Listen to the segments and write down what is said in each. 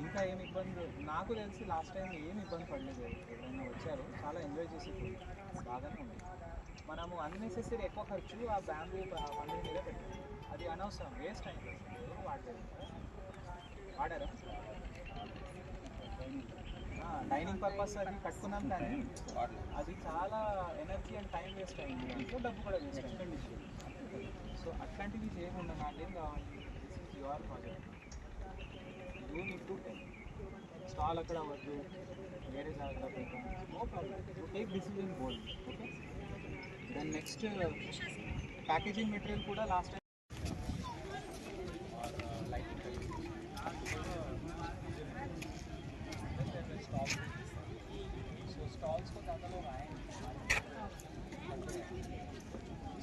ఇంకా ఏమి ఇబ్బంది నాకు తెలిసి లాస్ట్ టైం ఏమి ఇబ్బంది పడలేదు. ఎవరైనా వచ్చారు. చాలా ఎంజాయ్ చేసి బాగానే ఉంది. మనము అన్నెసెసరీ ఎక్కువ ఖర్చు ఆ బ్యాంబూ పండుగ మీద పెట్టాము. అది అనవసరం. వేస్ట్ అయింది ఎవరు వాడలేదు. వాడారా? డైనింగ్ పర్పస్ అది కట్టుకున్నాం కానీ అది చాలా ఎనర్జీ అండ్ టైం వేస్ట్ అయింది. దాంట్లో డబ్బు కూడా వేస్ట్ అయింది. సో అట్లాంటివి చేయకుండా నాకేం కావాలి? this is your project you need to take stall అక్కడ వద్దు వేరే జాగ్రత్త no problem you take decision bold okay then next packaging material కూడా లాస్ట్ టైం సో స్టాల్స్లో దాంట్లో రాయండి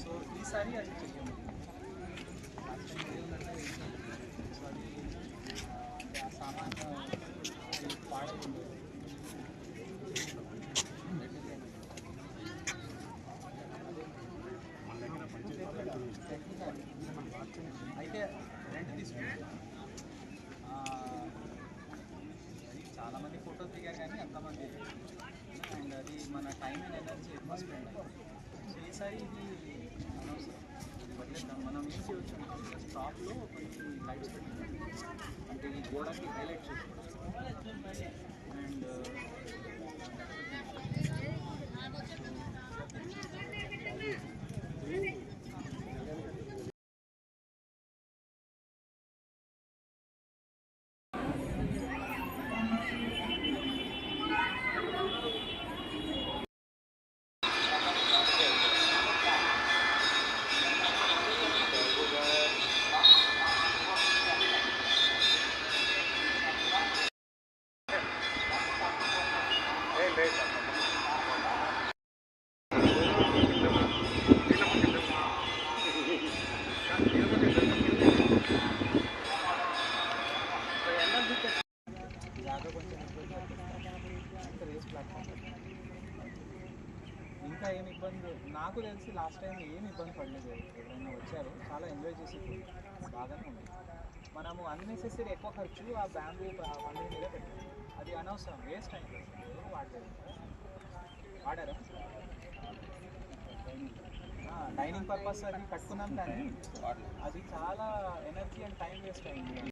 సో ఈసారి అది చెయ్యండి రెంట్ తీసుకున్నాను అది చాలామంది ఫోటోలు దిగారు కానీ అంతమంది అండ్ అది మన టైం అండ్ ఎనర్జీ ఎక్కువ స్పెండ్ అయింది సో ఈసారి ఇది అనవసరం. ఇది వదిలేద్దాం మనం ఏం చేయొచ్చు స్టాప్లో కొన్ని లైట్స్ పెట్టాం అంటే ఈ గోడకి హైలైట్ చేసుకోవచ్చు అండ్ ఇంకా ఏమి ఇబ్బంది నాకు తెలిసి లాస్ట్ టైం ఏమి ఇబ్బంది పడలేదు. ఎవరైనా వచ్చారు. చాలా ఎంజాయ్ చేసి బాగానే ఉంది. మనము అన్నెసెసరీ ఎక్కువ ఖర్చు ఆ బ్యాంబూ పండుగ మీద పెట్టాము. అది అనవసరం. వేస్ట్ అయింది ఎవరు వాడలేదు. వాడారా? డైనింగ్ పర్పస్ అది కట్టుకున్నాం కానీ అది చాలా ఎనర్జీ అండ్ టైం వేస్ట్ అయింది.